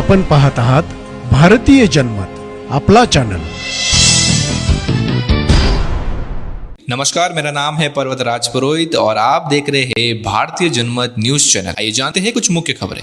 आपण पहात आहत भारतीय जनमत अपला चैनल नमस्कार, मेरा नाम है पर्वत राज पुरोहित और आप देख रहे हैं भारतीय जनमत न्यूज़ चैनल आइए जानते हैं कुछ मुख्य खबरें।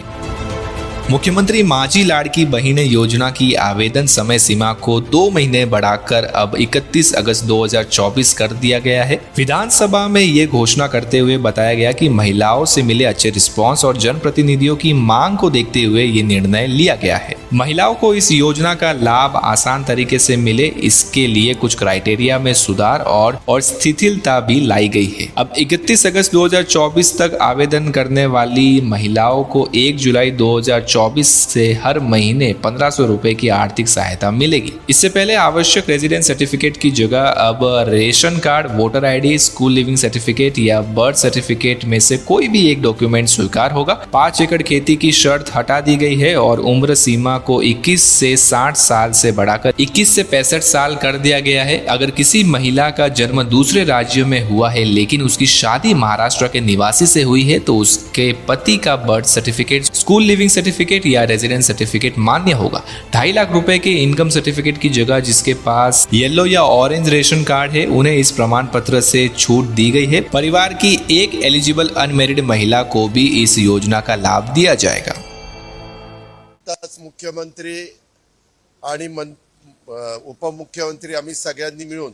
मुख्यमंत्री माझी लाड़की बहिन योजना की आवेदन समय सीमा को दो महीने बढ़ाकर अब 31 अगस्त 2024 कर दिया गया है। विधानसभा में ये घोषणा करते हुए बताया गया कि महिलाओं से मिले अच्छे रिस्पांस और जनप्रतिनिधियों की मांग को देखते हुए ये निर्णय लिया गया है। महिलाओं को इस योजना का लाभ आसान तरीके से मिले, इसके लिए कुछ क्राइटेरिया में सुधार और और शिथिलता भी लाई गई है। अब 31 अगस्त 2024 तक आवेदन करने वाली महिलाओं को 1 जुलाई 2024 से हर महीने पंद्रह सौ की आर्थिक सहायता मिलेगी। इससे पहले आवश्यक रेजिडेंस सर्टिफिकेट की जगह अब ration card voter ID school leaving certificate या बर्थ सर्टिफिकेट में से कोई भी एक डॉक्यूमेंट स्वीकार होगा। पाँच एकड़ खेती की शर्त हटा दी गई है और उम्र सीमा को 21 से 60 साल से बढ़ाकर 21 से पैंसठ साल कर दिया गया है। अगर किसी महिला का जन्म दूसरे राज्य में हुआ है, लेकिन उसकी शादी महाराष्ट्र के निवासी से हुई है तो उसके पति का birth certificate school leaving certificate या रेजिडेंस सर्टिफिकेट मान्य होगा। ढाई लाख रुपए के इनकम सर्टिफिकेट की जगह जिसके पास येलो या ऑरेंज रेशन कार्ड है, उन्हें इस प्रमाण पत्र से छूट दी गई है। परिवार की एक एलिजिबल अनमेरिड महिला को भी इस योजना का लाभ दिया जाएगा। मुख्यमंत्री आणि मन उपमुख्यमंत्री आम्ही सगळ्यांनी मिळून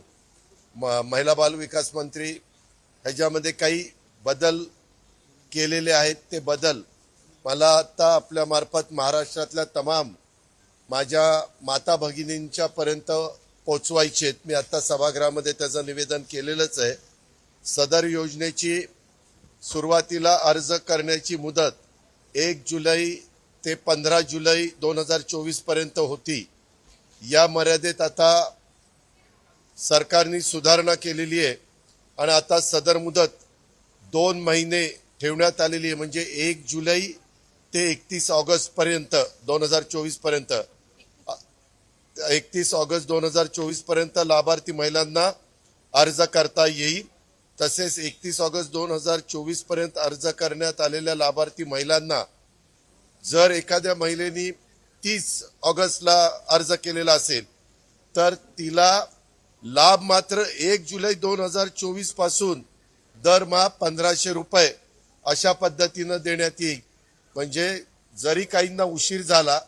म- महिला बाल विकास मंत्री ह्याच्यामध्ये काही बदल केलेले आहेत ते बदल मला आता आपल्यामार्फत महाराष्ट्रातल्या तमाम माझ्या माता भगिनींच्यापर्यंत पोचवायचे आहेत. मी आत्ता सभागृहामध्ये त्याचं निवेदन केलेलंच आहे. सदर योजनेची सुरुवातीला अर्ज करण्याची मुदत एक जुलै ते पंधरा जुलै दोन हजार चोवीसपर्यंत होती. या मर्यादेत आता सरकारने सुधारणा केलेली आहे आणि आता सदर मुदत दोन महिने ठेवण्यात आलेली आहे. म्हणजे एक जुलै ते एकतीस ऑगस्टपर्यंत दोन हजार चोवीसपर्यंत एकतीस ऑगस्ट दोन हजार चोवीसपर्यंत लाभार्थी महिलांना अर्ज करता येईल. तसेच एकतीस ऑगस्ट दोन हजार चोवीसपर्यंत अर्ज करण्यात आलेल्या लाभार्थी महिलांना जर एखाद्या महिलेनी तीस ऑगस्टला अर्ज केलेला असेल तर तिला लाभ मात्र एक जुलै दोन हजार चोवीसपासून दरमहा पंधराशे रुपये अशा पद्धतीनं देण्यात येईल. म्हणजे जरी काहींना उशीर झाला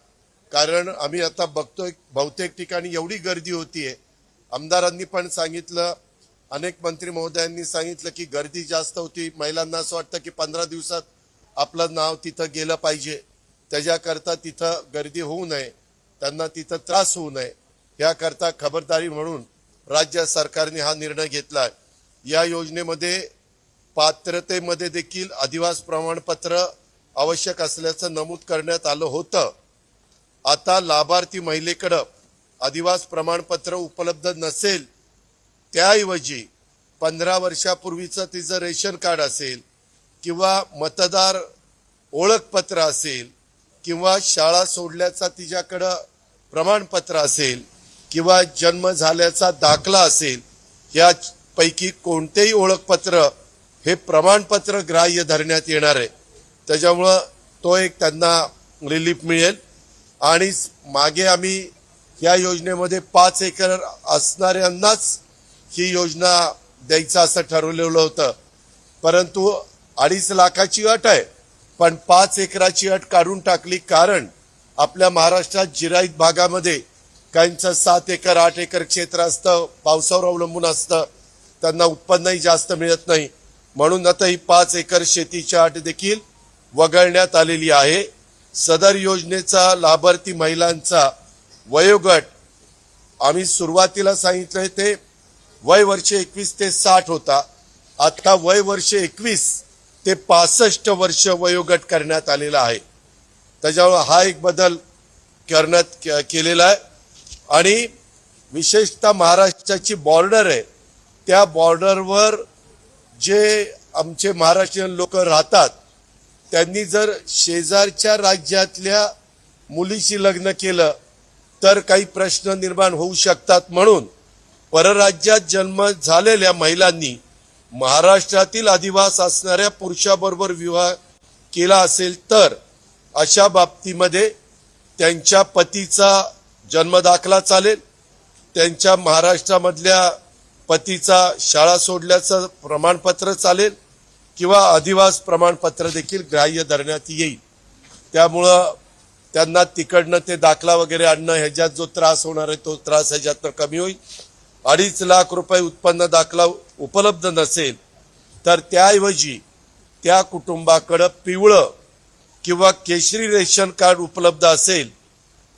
कारण आम्ही आता बघतोय बहुतेक ठिकाणी एवढी गर्दी होतीये. आमदारांनी पण सांगितलं अनेक मंत्री महोदयांनी सांगितलं की गर्दी जास्त होती. महिलांना असं वाटतं की पंधरा दिवसात आपलं नाव तिथं गेलं पाहिजे. त्याच्याकरता तिथं गर्दी होऊ नये त्यांना तिथं त्रास होऊ नये याकरता खबरदारी म्हणून राज्य सरकारने हा निर्णय घेतला या योजनेमध्ये पात्रतेमध्ये देखील अधिवास प्रमाणपत्र आवश्यक असल्याचं नमूद करण्यात आलं होतं. आता लाभार्थी महिलेकडं अधिवास प्रमाणपत्र उपलब्ध नसेल त्याऐवजी पंधरा वर्षापूर्वीचं तिचं रेशन कार्ड असेल किंवा मतदार ओळखपत्र असेल किंवा शाळा सोडल्याचा तिच्याकडं प्रमाणपत्र असेल किंवा जन्म झाल्याचा दाखला असेल यापैकी कोणतेही ओळखपत्र हे प्रमाणपत्र ग्राह्य धरण्यात येणार आहे. त्याच्यामुळं तो एक त्यांना रिलीफ मिळेल. आणि मागे आम्ही या योजनेमध्ये पाच एकर असणाऱ्यांनाच ही योजना द्यायचं असं ठरवलेलं होतं. परंतु अडीच लाखाची अट आहे. पण पाच एकराची अट काढून टाकली कारण आपल्या महाराष्ट्रात जिराईत भागामध्ये काहींचं सात एकर आठ एकर क्षेत्र असतं पावसावर अवलंबून असतं. त्यांना उत्पन्नही जास्त मिळत नाही. म्हणून आता ही पाच एकर शेतीची अट देखील वगळण्यात आलेली आहे. सदर योजनेचा लाभार्थी महिलांचा वयोगट आम्ही सुरुवातीला सांगितलंय ते वय वर्ष एकवीस ते साठ होता. आता वय वर्ष एकवीस ते पासष्ट वर्ष वयोगट करण्यात आलेला आहे. त्याच्यामुळे हा एक बदल करण्यात केलेला आहे. आणि विशेषतः महाराष्ट्राची बॉर्डर आहे. त्या बॉर्डरवर जे आमचे महाराष्ट्रीयन लोक राहतात त्यांनी जर शेजारच्या राज्यातल्या मुलीशी लग्न केलं तर काही प्रश्न निर्माण होऊ शकतात म्हणून परराज्यात जन्म झालेल्या महिलांनी महाराष्ट्रातील अधिवास असणाऱ्या पुरुषाबरोबर विवाह केला असेल तर अशा बाबतीमध्ये त्यांच्या पतीचा जन्मदाखला चालेल. त्यांच्या महाराष्ट्रामधल्या पतीचा शाळा सोडल्याचं प्रमाणपत्र चालेल किंवा अधिवास प्रमाणपत्र देखील ग्राह्य धरण्यात येईल. त्यामुळं त्यांना तिकडनं ते दाखला वगैरे आणणं ह्याच्यात जो त्रास होणार आहे तो त्रास ह्याच्यातनं कमी होईल. अडीच लाख रुपये उत्पन्न दाखला उपलब्ध नसेल तर त्याऐवजी त्या कुटुंबाकडं पिवळं किंवा केशरी रेशन कार्ड उपलब्ध असेल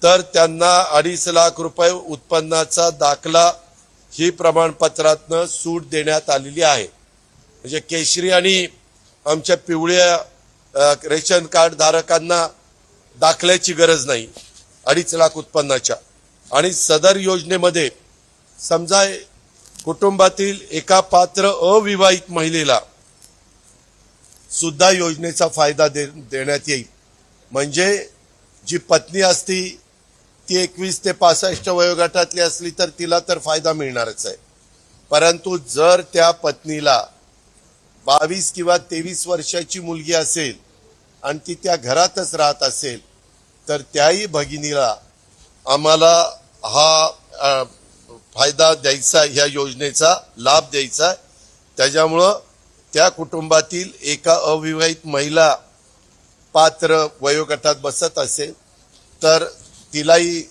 तर त्यांना अडीच लाख रुपये उत्पन्नाचा दाखला ही प्रमाणपत्रातनं सूट देण्यात आलेली आहे. म्हणजे केशरी आणि आमच्या पिवळ्या रेशन कार्ड धारकांना दाखल्याची गरज नाही अडीच लाख उत्पन्नाच्या. आणि सदर योजनेमध्ये समजा कुटुंबातील एका पात्र अविवाहित महिलेला सुद्धा योजनेचा फायदा दे देण्यात येईल. म्हणजे जी पत्नी असती ती एकवीस ते पासष्ट वयोगटातली असली तर तिला तर फायदा मिळणारच आहे. परंतु जर त्या पत्नीला बावीस किंवा तेवीस वर्षाची मुलगी असेल आणि ती त्या घरातच राहत असेल तर त्याही भगिनीला आम्हाला हा फायदा द्यायचा ह्या योजनेचा लाभ द्यायचा. त्याच्यामुळं त्या कुटुंबातील एका अविवाहित महिला पात्र वयोगटात बसत असेल तर तिलाही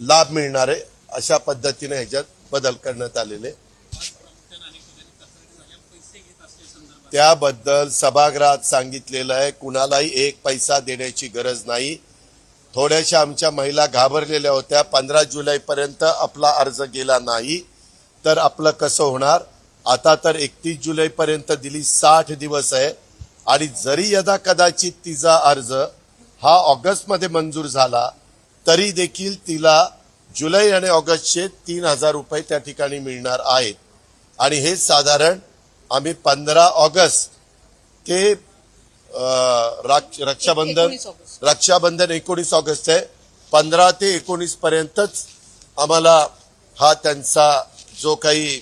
लाभ मिळणार आहे अशा पद्धतीने ह्याच्यात बदल करण्यात आलेले. त्याबद्दल सभागृहात सांगितलेलं आहे कुणालाही एक पैसा देण्याची गरज नाही. थोड्याशा आमच्या महिला घाबरलेल्या होत्या. पंधरा जुलैपर्यंत आपला अर्ज गेला नाही तर आपलं कसं होणार? आता तर एकतीस जुलैपर्यंत दिली साठ दिवस आहे. आणि जरी यदा कदाचित तिचा अर्ज हा ऑगस्टमध्ये मंजूर झाला तरी देखील तिला जुलै आणि ऑगस्टचे तीन हजार रुपये त्या ठिकाणी मिळणार आहेत. आणि हे साधारण आम्ही पंधरा ऑगस्ट ते रक्षाबंधन. रक्षाबंधन एकोणीस ऑगस्ट आहे पंधरा ते एकोणीस पर्यंतच आम्हाला हा त्यांचा जो काही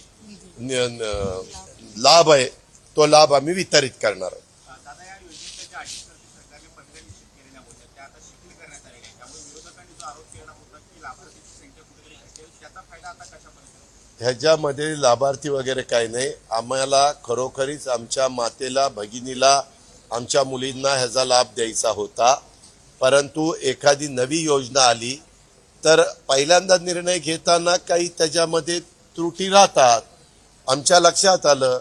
लाभ आहे तो लाभ आम्ही वितरित करणार आहोत? ह्याच्यामध्ये लाभार्थी वगैरे काही नाही आम्हाला खरोखरीच आमच्या मातेला भगिनीला आमच्या मुलींना ह्याचा लाभ द्यायचा होता. परंतु एखादी नवी योजना आली तर पहिल्यांदा निर्णय घेताना काही त्याच्यामध्ये त्रुटी राहतात. आमच्या लक्षात आलं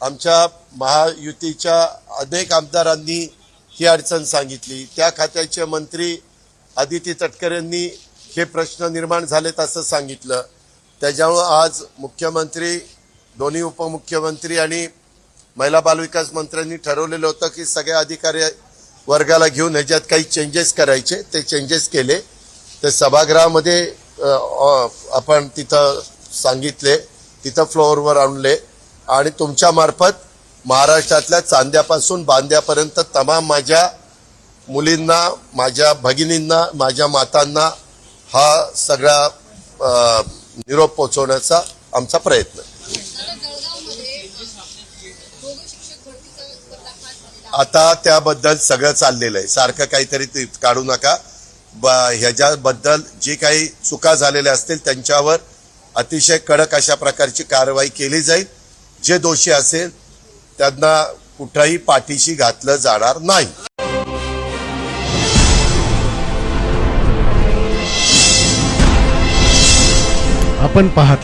आमच्या महायुतीच्या अनेक आमदारांनी ही अडचण सांगितली. त्या खात्याचे मंत्री आदिती तटकरेंनी हे प्रश्न निर्माण झालेत असं सांगितलं. त्याच्यामुळं आज मुख्यमंत्री दोन्ही उपमुख्यमंत्री आणि महिला बालविकास मंत्र्यांनी ठरवलेलं होतं की सगळ्या अधिकारी वर्गाला घेऊन ह्याच्यात काही चेंजेस करायचे. ते चेंजेस केले. ते सभागृहामध्ये आपण तिथं सांगितले. तिथं फ्लोअरवर आणले. आणि तुमच्यामार्फत महाराष्ट्रातल्या चांद्यापासून बांद्यापर्यंत तमाम माझ्या मुलींना माझ्या भगिनींना माझ्या मातांना हा सगळा निरोप पोचवण्याचा आमचा प्रयत्न आता त्याबद्दल सगळं चाललेलं आहे. सारखं काहीतरी ते काढू नका. ब ह्याच्याबद्दल जे काही चुका झालेल्या असतील त्यांच्यावर अतिशय कडक अशा प्रकारची कारवाई केली जाईल. जे दोषी असेल त्यांना कुठंही पाठीशी घातलं जाणार नाही. आपण पाहत